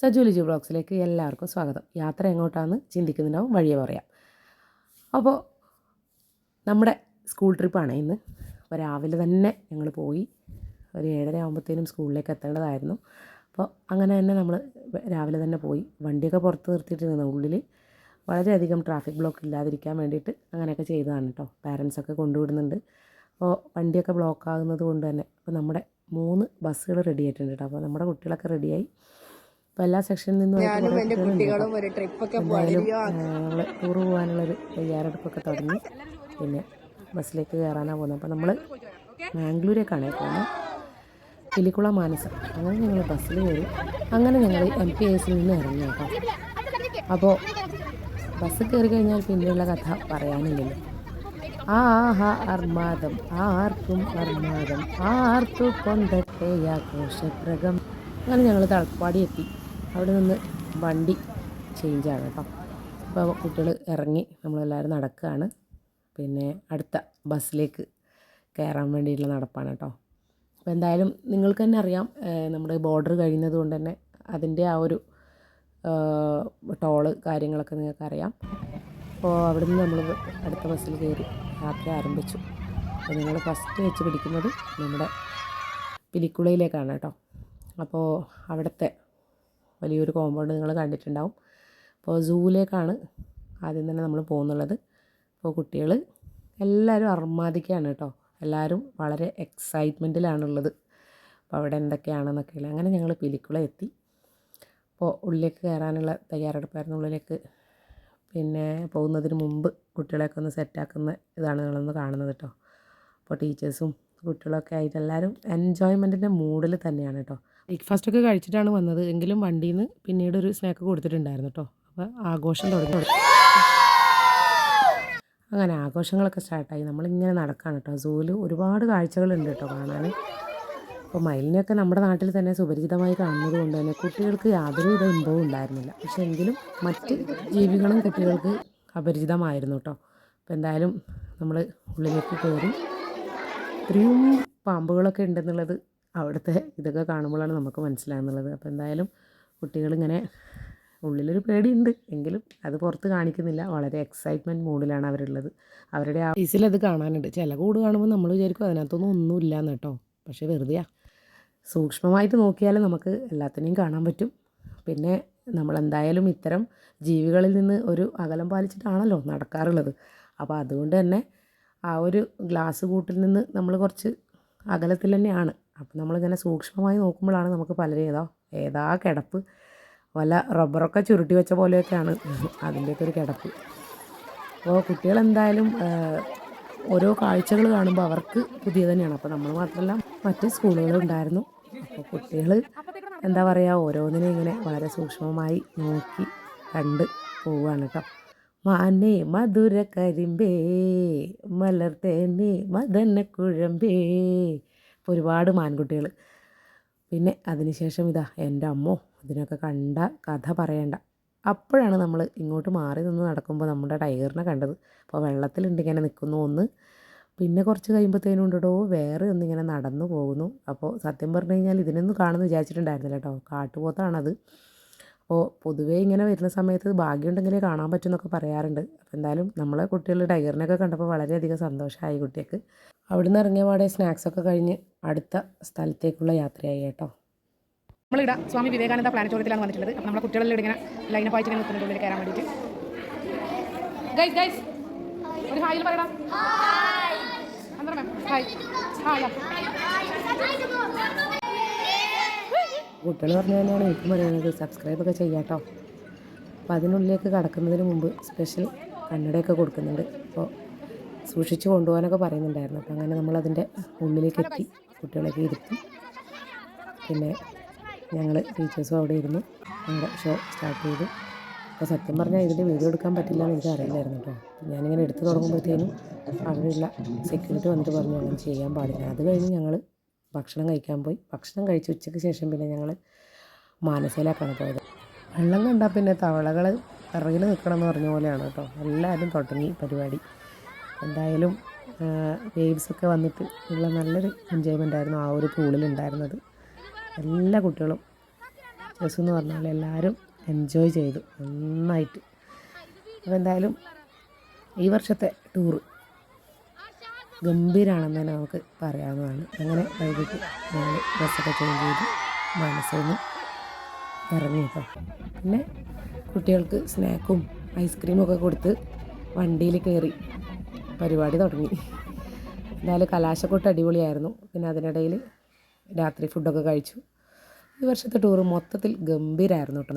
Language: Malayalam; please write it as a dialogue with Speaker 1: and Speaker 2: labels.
Speaker 1: സജു ലിജു ബ്ലോഗ്സിലേക്ക് എല്ലാവർക്കും സ്വാഗതം. യാത്ര എങ്ങോട്ടാണെന്ന് ചിന്തിക്കുന്നുണ്ടാവും വഴിയെ പറയാം. അപ്പോൾ നമ്മുടെ സ്കൂൾ ട്രിപ്പാണ് ഇന്ന്. അപ്പോൾ രാവിലെ തന്നെ ഞങ്ങൾ പോയി. ഒരു ഏഴര ആകുമ്പോഴത്തേനും സ്കൂളിലേക്ക് എത്തേണ്ടതായിരുന്നു. അപ്പോൾ അങ്ങനെ തന്നെ നമ്മൾ രാവിലെ തന്നെ പോയി. വണ്ടിയൊക്കെ പുറത്ത് നിർത്തിയിട്ടിരുന്നു ഉള്ളിൽ വളരെയധികം ട്രാഫിക് ബ്ലോക്ക് ഇല്ലാതിരിക്കാൻ വേണ്ടിയിട്ട് അങ്ങനെയൊക്കെ ചെയ്തതാണ് കേട്ടോ പാരൻസൊക്കെ കൊണ്ടുവിടുന്നുണ്ട്. അപ്പോൾ വണ്ടിയൊക്കെ ബ്ലോക്ക് ആകുന്നത് കൊണ്ട് തന്നെ. അപ്പോൾ നമ്മുടെ മൂന്ന് ബസ്സുകൾ റെഡി ആയിട്ടുണ്ട് കേട്ടോ അപ്പോൾ നമ്മുടെ കുട്ടികളൊക്കെ റെഡിയായി അപ്പോൾ എല്ലാ സെക്ഷനിൽ നിന്നും നമ്മൾ ടൂർ പോകാനുള്ളൊരു തയ്യാറെടുപ്പൊക്കെ തുടങ്ങി. പിന്നെ ബസ്സിലേക്ക് കയറാനാണ് പോകുന്നത്. അപ്പോൾ നമ്മൾ മാംഗ്ലൂരേക്കാണ് പോകുന്നത്. കിലിക്കുള മാനസം. അങ്ങനെ ഞങ്ങൾ ബസ്സിൽ കയറി. അങ്ങനെ ഞങ്ങൾ എം പി എസിൽ നിന്ന് ഇറങ്ങി കേട്ടോ. അപ്പോൾ ബസ് കയറി കഴിഞ്ഞാൽ പിന്നെയുള്ള കഥ പറയാനില്ലല്ലോ. ആ ഹാ അർമാദം ആർക്കും അർമാദം ആർത്തു കൊണ്ടത്തെ ആഘോഷപ്രകം അങ്ങനെ ഞങ്ങൾ തളപ്പാടി എത്തി. അവിടെ നിന്ന് വണ്ടി ചേഞ്ചാണ് കേട്ടോ അപ്പോൾ കുട്ടികൾ ഇറങ്ങി നമ്മളെല്ലാവരും നടക്കുകയാണ് പിന്നെ അടുത്ത ബസ്സിലേക്ക് കയറാൻ വേണ്ടിയിട്ടുള്ള നടപ്പാണ് കേട്ടോ അപ്പോൾ എന്തായാലും നിങ്ങൾക്ക് തന്നെ അറിയാം നമ്മുടെ ബോർഡർ കഴിയുന്നത് കൊണ്ട് തന്നെ അതിന്റെ ആ ഒരു ടോൾ കാര്യങ്ങളൊക്കെ നിങ്ങൾക്കറിയാം അപ്പോൾ അവിടെ നിന്ന് നമ്മൾ അടുത്ത ബസ്സിൽ കയറി യാത്ര ആരംഭിച്ചു. അപ്പോൾ നിങ്ങൾ ഫസ്റ്റ് വെച്ച് പിടിക്കുന്നത് നമ്മുടെ പിലിക്കുളയിലേക്കാണ് കേട്ടോ അപ്പോൾ അവിടുത്തെ വലിയൊരു കോമ്പൗണ്ട് നിങ്ങൾ കണ്ടിട്ടുണ്ടാവും. അപ്പോൾ സൂവിലേക്കാണ് ആദ്യം തന്നെ നമ്മൾ പോകുന്നുള്ളത്. അപ്പോൾ കുട്ടികൾ എല്ലാവരും അർമാദിക്കുകയാണ് കേട്ടോ. എല്ലാവരും വളരെ എക്സൈറ്റ്മെന്റിലാണുള്ളത് അപ്പോൾ അവിടെ എന്തൊക്കെയാണെന്നൊക്കെ ഉള്ളത് അങ്ങനെ ഞങ്ങൾ പിലിക്കുള എത്തി. അപ്പോൾ ഉള്ളിലേക്ക് കയറാനുള്ള തയ്യാറെടുപ്പായിരുന്നു ഉള്ളിലേക്ക്. പിന്നെ പോകുന്നതിന് മുമ്പ് കുട്ടികളെയൊക്കെ ഒന്ന് സെറ്റാക്കുന്ന ഇതാണ് നിങ്ങളൊന്ന് കാണുന്നത് കേട്ടോ. അപ്പോൾ ടീച്ചേഴ്സും കുട്ടികളൊക്കെ ആയിട്ട് എല്ലാവരും എൻജോയ്മെന്റിന്റെ മൂഡിൽ തന്നെയാണ് കേട്ടോ. ബ്രേക്ക്ഫാസ്റ്റ് ഒക്കെ കഴിച്ചിട്ടാണ് വന്നത്. എങ്കിലും വണ്ടിയിൽ നിന്ന് പിന്നീട് ഒരു സ്നാക്ക് കൊടുത്തിട്ടുണ്ടായിരുന്നു കേട്ടോ അപ്പോൾ ആഘോഷം തുടങ്ങി. അങ്ങനെ ആഘോഷങ്ങളൊക്കെ സ്റ്റാർട്ടായി. നമ്മളിങ്ങനെ നടക്കുകയാണ് കേട്ടോ സൂവിൽ ഒരുപാട് കാഴ്ചകളുണ്ട് കേട്ടോ കാണാൻ അപ്പോൾ മയിലിനെയൊക്കെ നമ്മുടെ നാട്ടിൽ തന്നെ സുപരിചിതമായി കാണുന്നത് കൊണ്ട് തന്നെ കുട്ടികൾക്ക് യാതൊരു വിധ ഇമ്പവും ഉണ്ടായിരുന്നില്ല. പക്ഷേ എങ്കിലും മറ്റ് ജീവികളും കുട്ടികൾക്ക് അപരിചിതമായിരുന്നു കേട്ടോ അപ്പോൾ എന്തായാലും നമ്മൾ ഉള്ളിലേക്ക് കയറി. ഇത്രയും പാമ്പുകളൊക്കെ ഉണ്ടെന്നുള്ളത് അവിടുത്തെ ഇതൊക്കെ കാണുമ്പോഴാണ് നമുക്ക് മനസ്സിലാകുന്നുള്ളത്. അപ്പോൾ എന്തായാലും കുട്ടികളിങ്ങനെ ഉള്ളിലൊരു പേടിയുണ്ട്. എങ്കിലും അത് പുറത്ത് കാണിക്കുന്നില്ല. വളരെ എക്സൈറ്റ്മെന്റ് മൂഡിലാണ് അവരുള്ളത്. അവരുടെ ആ ഫീസിലത് കാണാനുണ്ട്. ചില കൂട് കാണുമ്പോൾ നമ്മൾ വിചാരിക്കും അതിനകത്തൊന്നും ഒന്നുമില്ല എന്ന് കേട്ടോ. പക്ഷേ വെറുതെയാ. സൂക്ഷ്മമായിട്ട് നോക്കിയാൽ നമുക്ക് എല്ലാത്തിനെയും കാണാൻ പറ്റും. പിന്നെ നമ്മൾ എന്തായാലും ഇത്തരം ജീവികളിൽ നിന്ന് ഒരു അകലം പാലിച്ചിട്ടാണല്ലോ നടക്കാറുള്ളത്. അപ്പോൾ അതുകൊണ്ട് തന്നെ ആ ഒരു ഗ്ലാസ് കൂട്ടിൽ നിന്ന് നമ്മൾ കുറച്ച് അകലത്തിൽ തന്നെയാണ് അപ്പോൾ നമ്മളിങ്ങനെ സൂക്ഷ്മമായി നോക്കുമ്പോഴാണ് നമുക്ക് പലരും ഏതാ ഏതാ കിടപ്പ്? വല്ല റബ്ബറൊക്കെ ചുരുട്ടി വെച്ച പോലെയൊക്കെയാണ് അതിന്റെയൊക്കെ ഒരു കിടപ്പ്. അപ്പോൾ കുട്ടികൾ എന്തായാലും ഓരോ കാഴ്ചകൾ കാണുമ്പോൾ അവർക്ക് പുതിയ തന്നെയാണ്. അപ്പോൾ നമ്മൾ മാത്രമല്ല മറ്റ് സ്കൂളുകളുണ്ടായിരുന്നു അപ്പോൾ കുട്ടികൾ എന്താ പറയുക ഓരോന്നിനെ ഇങ്ങനെ വളരെ സൂക്ഷ്മമായി നോക്കി കണ്ട് പോവുകയാണ് കേട്ടോ. മാനേ മധുര കരിമ്പേ മലർത്തേനേ മദന കുഴമ്പേ ഇപ്പോൾ ഒരുപാട് മാൻകുട്ടികൾ പിന്നെ അതിനുശേഷം ഇതാ എന്റെ അമ്മോ ഇതിനൊക്കെ കണ്ട കഥ പറയണ്ട. അപ്പോഴാണ് നമ്മൾ ഇങ്ങോട്ട് മാറി നിന്ന് നടക്കുമ്പോൾ നമ്മുടെ ടൈഗറിനെ കണ്ടത്. അപ്പോൾ വെള്ളത്തിലുണ്ട് ഇങ്ങനെ നിൽക്കുന്നു ഒന്ന്. പിന്നെ കുറച്ച് കഴിയുമ്പോഴത്തേനും ഉണ്ടോ വേറെ ഒന്നിങ്ങനെ നടന്നു പോകുന്നു. അപ്പോൾ സത്യം പറഞ്ഞു കഴിഞ്ഞാൽ ഇതിനൊന്നും കാണുമെന്ന് വിചാരിച്ചിട്ടുണ്ടായിരുന്നില്ല കേട്ടോ. കാട്ടുപോത്താണത് അപ്പോൾ പൊതുവേ ഇങ്ങനെ വരുന്ന സമയത്ത് ഭാഗ്യമുണ്ടെങ്കിലേ കാണാൻ പറ്റുമെന്നൊക്കെ പറയാറുണ്ട്. അപ്പോൾ എന്തായാലും നമ്മളെ കുട്ടികൾ ടൈഗറിനെയൊക്കെ കണ്ടപ്പോൾ വളരെയധികം സന്തോഷമായി കുട്ടിക്ക് അവിടുന്ന് ഇറങ്ങിയ പാടെ സ്നാക്സൊക്കെ കഴിഞ്ഞ് അടുത്ത സ്ഥലത്തേക്കുള്ള യാത്രയായി കേട്ടോ.
Speaker 2: നമ്മളിവിടെ സ്വാമി വിവേകാനന്ദ പ്ലാനറ്റോറിയത്തിലാണ് വന്നിട്ടുള്ളത്. അപ്പോൾ നമ്മളെ കുട്ടികളെല്ലാം ഇങ്ങനെ ലൈനപ്പായിട്ട് ഇങ്ങനെ നിൽക്കുന്നുണ്ട്. ഉള്ളിൽ കയറാൻ വേണ്ടിയിട്ട്. ഗൈസ് ഗൈസ് ഒരു ഹായിൽ പറയടാ. ഹായ്
Speaker 1: കുട്ടികൾ പറഞ്ഞു തന്നെയാണ്. എനിക്ക് പറയുന്നത് സബ്സ്ക്രൈബൊക്കെ ചെയ്യാം കേട്ടോ. അപ്പോൾ അതിനുള്ളിലേക്ക് കടക്കുന്നതിന് മുമ്പ് സ്പെഷ്യൽ കണ്ണടയൊക്കെ കൊടുക്കുന്നുണ്ട്. അപ്പോൾ സൂക്ഷിച്ച് കൊണ്ടുപോകാനൊക്കെ പറയുന്നുണ്ടായിരുന്നു. അപ്പം അങ്ങനെ നമ്മളതിന്റെ ഉള്ളിലേക്ക് എത്തി കുട്ടികളൊക്കെ ഇരുത്തി. പിന്നെ ഞങ്ങൾ ടീച്ചേഴ്സും അവിടെ ഇരുന്നു. ഞങ്ങളുടെ ഷോ സ്റ്റാർട്ട് ചെയ്തു. അപ്പോൾ സത്യം പറഞ്ഞാൽ ഇതിന്റെ വീഡിയോ എടുക്കാൻ പറ്റില്ല എന്ന് എനിക്ക് അറിയില്ലായിരുന്നു കേട്ടോ. ഞാനിങ്ങനെ എടുത്തു തുടങ്ങുമ്പോഴത്തേനും അവിടെയുള്ള സെക്യൂരിറ്റി വന്നിട്ട് പറഞ്ഞു അങ്ങനെ ചെയ്യാൻ പാടില്ല. അത് കഴിഞ്ഞ് ഞങ്ങൾ ഭക്ഷണം കഴിക്കാൻ പോയി. ഭക്ഷണം കഴിച്ച് ഉച്ചയ്ക്ക് ശേഷം പിന്നെ ഞങ്ങൾ മാനസയിലേക്കാണ് പോയത്. വെള്ളം കണ്ടാൽ പിന്നെ തവളകൾ ഇറങ്ങി നിൽക്കണം എന്ന് പറഞ്ഞ പോലെയാണ് കേട്ടോ. എല്ലാവരും തുടങ്ങി പരിപാടി. എന്തായാലും വേവ്സൊക്കെ വന്നിട്ട് ഉള്ള നല്ലൊരു എൻജോയ്മെന്റ് ആയിരുന്നു ആ ഒരു പൂളിൽ ഉണ്ടായിരുന്നത്. എല്ലാ കുട്ടികളും ജസ് എന്ന് പറഞ്ഞാൽ എല്ലാവരും എൻജോയ് ചെയ്തു. നന്നായിട്ട്. അപ്പോൾ എന്തായാലും ഈ വർഷത്തെ ടൂർ ഗംഭീരാണെന്ന് തന്നെ നമുക്ക് പറയാവുന്നതാണ്. അങ്ങനെ വൈകിട്ട് ഞങ്ങൾ ഡ്രസ്സൊക്കെ ചേഞ്ച് ചെയ്ത് മനസ്സിൽ നിന്ന് ഇറങ്ങി കേട്ടോ. പിന്നെ കുട്ടികൾക്ക് സ്നാക്കും ഐസ്ക്രീമൊക്കെ കൊടുത്ത് വണ്ടിയിൽ കയറി പരിപാടി തുടങ്ങി. എന്നാലും കലാശക്കൊട്ട് അടിപൊളിയായിരുന്നു. പിന്നെ അതിനിടയിൽ രാത്രി ഫുഡൊക്കെ കഴിച്ചു. ഈ വർഷത്തെ ടൂർ മൊത്തത്തിൽ ഗംഭീരമായിരുന്നു കേട്ടോ.